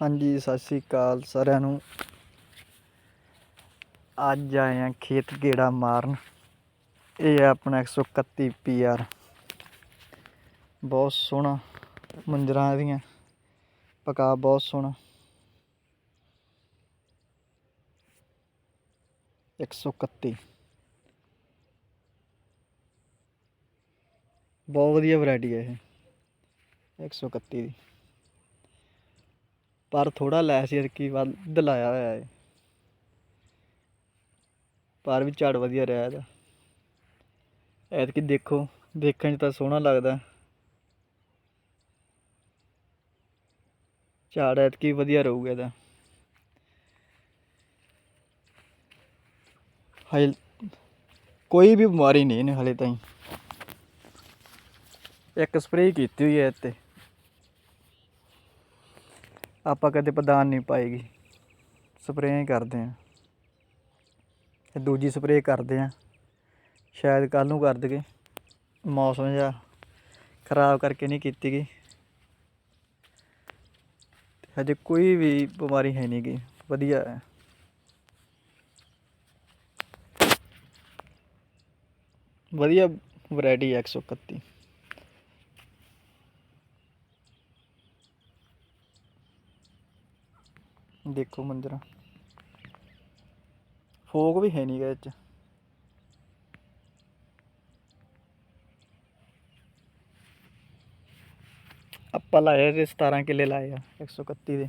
ਹਾਂਜੀ, ਸਤਿ ਸ੍ਰੀ ਅਕਾਲ ਸਾਰਿਆਂ ਨੂੰ। ਅੱਜ ਆਏ ਆ ਖੇਤ ਗੇੜਾ ਮਾਰਨ। ਇਹ ਹੈ ਆਪਣਾ 131 ਪੀਆਰ ਬਹੁਤ ਸੋਹਣਾ ਮੰਜਰਾਂ ਇਹਦੀਆਂ। ਪਕਾ ਬਹੁਤ ਸੋਹਣਾ। 131 ਬਹੁਤ ਵਧੀਆ ਵੈਰਾਈਟੀ ਹੈ ਇਹ। 131 ਦੀ। ਪਰ ਥੋੜਾ ਲੈ ਸੀ ਕੀ ਵੱਧ ਲਾਇਆ ਹੋਇਆ ਹੈ ਪਰ ਵੀ ਝਾੜ ਵਧੀਆ ਰਿਹਾ ਇਹਦਾ। ਐਤਕੀ ਦੇਖੋ, ਦੇਖਣ 'ਚ ਤਾਂ ਸੋਹਣਾ ਲੱਗਦਾ। ਝਾੜ ਐਤਕੀ ਵਧੀਆ ਰਹੂਗਾ ਇਹਦਾ। ਹਜੇ ਕੋਈ ਵੀ ਬਿਮਾਰੀ ਨਹੀਂ ਨੇ ਹਲੇ ਤਾਈਂ। ਇੱਕ ਸਪਰੇਅ ਕੀਤੀ ਹੋਈ ਹੈ ਇੱਥੇ। ਆਪਾਂ ਕਦੇ ਪ੍ਰਦਾਨ ਨਹੀਂ ਪਾਏਗੀ। ਸਪਰੇਅ ਕਰਦੇ ਆ। ਤੇ ਦੂਜੀ ਸਪਰੇਅ ਕਰਦੇ ਆ। ਸ਼ਾਇਦ ਕੱਲ ਨੂੰ ਕਰ ਦਗੇ ਮੌਸਮ ਜਿਹਾ ਖਰਾਬ ਕਰਕੇ ਨਹੀਂ ਕੀਤੀ ਗਈ। ਹਜੇ ਕੋਈ ਵੀ ਬਿਮਾਰੀ ਹੈ ਨਹੀਂ ਗੀ। ਵਧੀਆ ਹੈ। ਵਧੀਆ ਵੈਰਾਈਟੀ ਹੈ 131 ਦੇਖੋ ਮੰਜਰਾ। ਫੋਕ ਵੀ ਹੈ ਨਹੀਂ ਗਾ ਇਹ ਚ। ਆਪਾਂ ਲਾਏ ਤੇ 17 ਕਿੱਲੇ ਲਾਏ ਆ 131 ਦੇ।